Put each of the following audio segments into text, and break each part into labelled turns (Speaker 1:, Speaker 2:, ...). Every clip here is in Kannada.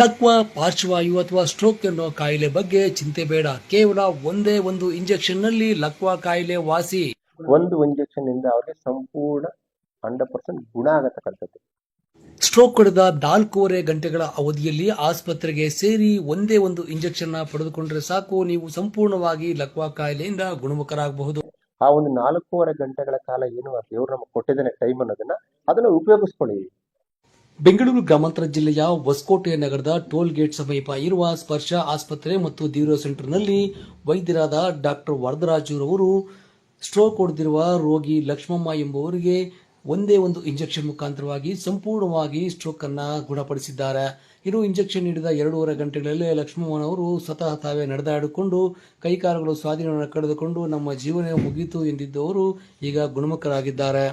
Speaker 1: ಲಕ್ವಾ ಪಾರ್ಶ್ವವಾಯು ಅಥವಾ ಸ್ಟ್ರೋಕ್ ಎನ್ನುವ ಕಾಯಿಲೆ ಬಗ್ಗೆ ಚಿಂತೆ ಬೇಡ. ಕೇವಲ ಒಂದೇ ಒಂದು ಇಂಜೆಕ್ಷನ್ನಲ್ಲಿ ಲಕ್ವಾ ಕಾಯಿಲೆ ವಾಸಿ.
Speaker 2: ಒಂದು ಇಂಜೆಕ್ಷನ್ ಇಂದ ಅವರಿಗೆ ಸಂಪೂರ್ಣ ಹಂಡ್ರೆಡ್ ಪರ್ಸೆಂಟ್ ಗುಣ ಆಗತಕ್ಕಂಥದ್ದು.
Speaker 1: ಸ್ಟ್ರೋಕ್ ಹೊಡೆದ ನಾಲ್ಕೂವರೆ ಗಂಟೆಗಳ ಅವಧಿಯಲ್ಲಿ ಆಸ್ಪತ್ರೆಗೆ ಸೇರಿ ಒಂದೇ ಒಂದು ಇಂಜೆಕ್ಷನ್ ಪಡೆದುಕೊಂಡ್ರೆ ಸಾಕು. ನೀವು ಸಂಪೂರ್ಣವಾಗಿ ಲಕ್ವಾ ಕಾಯಿಲೆಯಿಂದ ಗುಣಮುಖರಾಗಬಹುದು.
Speaker 2: ಆ ಒಂದು ನಾಲ್ಕೂವರೆ ಗಂಟೆಗಳ ಕಾಲ ಏನು ಆ ದೇವ್ರು ನಮಗೆ ಕೊಟ್ಟಿದ್ದಾನೆ ಟೈಮ್ ಅನ್ನೋದನ್ನ ಅದನ್ನ ಉಪಯೋಗಿಸ್ಕೊಳ್ಳಿ.
Speaker 1: ಬೆಂಗಳೂರು ಗ್ರಾಮಾಂತರ ಜಿಲ್ಲೆಯ ಹೊಸಕೋಟೆ ನಗರದ ಟೋಲ್ ಗೇಟ್ ಸಮೀಪ ಇರುವ ಸ್ಪರ್ಶ ಆಸ್ಪತ್ರೆ ಮತ್ತು ಧೀರೋ ಸೆಂಟರ್ನಲ್ಲಿ ವೈದ್ಯರಾದ ಡಾಕ್ಟರ್ ವರದರಾಜುರವರು ಸ್ಟ್ರೋಕ್ ಹೊಡೆದಿರುವ ರೋಗಿ ಲಕ್ಷ್ಮಮ್ಮ ಎಂಬುವರಿಗೆ ಒಂದೇ ಒಂದು ಇಂಜೆಕ್ಷನ್ ಮುಖಾಂತರವಾಗಿ ಸಂಪೂರ್ಣವಾಗಿ ಸ್ಟ್ರೋಕ್ ಅನ್ನು ಗುಣಪಡಿಸಿದ್ದಾರೆ. ಇನ್ನು ಇಂಜೆಕ್ಷನ್ ನೀಡಿದ ಎರಡೂವರೆ ಗಂಟೆಗಳಲ್ಲಿ ಲಕ್ಷ್ಮಮ್ಮನವರು ಸ್ವತಃ ತಾವೇ ನಡೆದಾಡಿಕೊಂಡು ಕೈಕಾಲುಗಳು ಸ್ವಾಧೀನವನ್ನು ಕಳೆದುಕೊಂಡು ನಮ್ಮ ಜೀವನ ಮುಗಿಯಿತು ಎಂದಿದ್ದವರು ಈಗ ಗುಣಮುಖರಾಗಿದ್ದಾರೆ.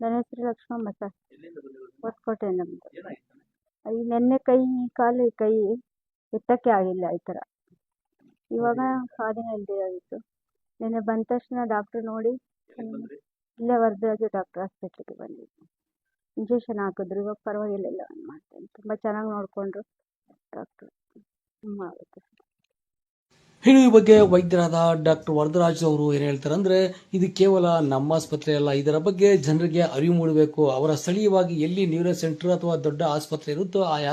Speaker 3: ನನ್ನ ಹೆಸರು ಲಕ್ಷ್ಮಮ್ಮ ಸರ್ ಹೊಸಕೋಟೆ ನಮ್ಮದು ಈ ನೆನ್ನೆ ಕೈ ಕಾಲು ಕೈ ಎತ್ತಕ್ಕೆ ಆಗಿಲ್ಲ ಈ ಥರ. ಇವಾಗ ಸ್ವಾಧೀನ ಆಗಿತ್ತು. ನೆನ್ನೆ ಬಂದ ತಕ್ಷಣ ಡಾಕ್ಟ್ರು ನೋಡಿ ಇಲ್ಲೇ ವರದರಾಜು ಡಾಕ್ಟರ್ ಹಾಸ್ಪಿಟ್ಲಿಗೆ ಬಂದಿದ್ದು ಇಂಜೆಕ್ಷನ್ ಹಾಕಿದ್ರು ಇವಾಗ ಪರವಾಗಿಲ್ಲ ಎಲ್ಲ ಮಾಡ್ತೇನೆ. ತುಂಬ ಚೆನ್ನಾಗಿ ನೋಡಿಕೊಂಡ್ರು ಡಾಕ್ಟ್ರು. ಹ್ಞೂ ಆಗುತ್ತೆ.
Speaker 1: ಇನ್ನು ಬಗ್ಗೆ ವೈದ್ಯರಾದ ಡಾಕ್ಟರ್ ವರದರಾಜ್ ಅವರು ಏನ್ ಹೇಳ್ತಾರೆ ಅಂದ್ರೆ ಇದು ಕೇವಲ ನಮ್ಮ ಆಸ್ಪತ್ರೆ ಅಲ್ಲ, ಇದರ ಬಗ್ಗೆ ಜನರಿಗೆ ಅರಿವು ಮೂಡಬೇಕು, ಅವರ ಸ್ಥಳೀಯವಾಗಿ ಎಲ್ಲಿ ನ್ಯೂರೋ ಸೆಂಟರ್ ಅಥವಾ ದೊಡ್ಡ ಆಸ್ಪತ್ರೆ ಇರುತ್ತೋ ಆ